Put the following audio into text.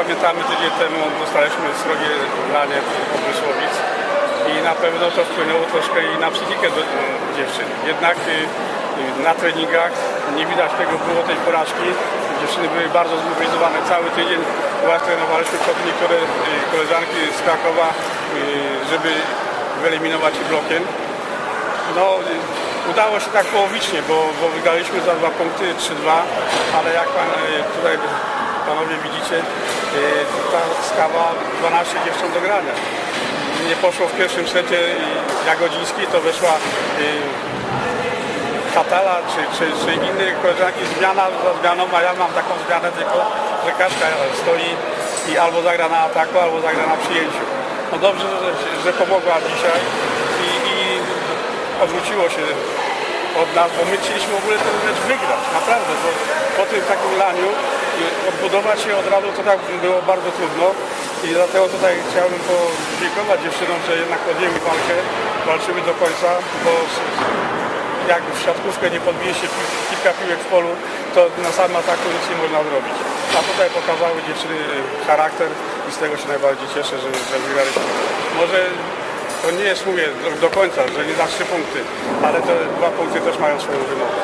pamiętamy tydzień temu dostaliśmy srogie branie Obrysłowic i na pewno to wpłynęło troszkę i na psychikę do, dziewczyn. Jednak y, y, na treningach nie widać tego było tej porażki. Dziewczyny były bardzo zmobilizowane cały tydzień. Właśnie trenowaliśmy przed niektóre y, koleżanki z Krakowa, żeby wyeliminować ich blokiem. No, udało się tak połowicznie, bo, bo wygraliśmy za dwa punkty 3-2, ale jak pan, tutaj panowie widzicie, y, ta skawa 12 dziewcząt do grania. Nie poszło w pierwszym secie Jagodziński, to weszła y, Katala czy, czy, czy inne koleżanki, zmiana za zmianą, a ja mam taką zmianę tylko, że Kaczka stoi i albo zagra na ataku, albo zagra na przyjęciu. No dobrze, że, że pomogła dzisiaj i, i odwróciło się od nas, bo my chcieliśmy w ogóle ten mecz wygrać, naprawdę, bo po tym takim laniu odbudować się od razu to tak było bardzo trudno i dlatego tutaj chciałbym podziękować dziewczynom, że jednak podjęły walkę, walczyły do końca, bo jak w siatkówkę nie podbije się kilka piłek w polu, to na samym ataku nic nie można zrobić. A tutaj pokazały dziewczyny charakter i z tego się najbardziej cieszę, że, że wygraliśmy. Może to nie jest, mówię, do, końca, że nie za trzy punkty, ale te dwa punkty też mają swoją wymogę.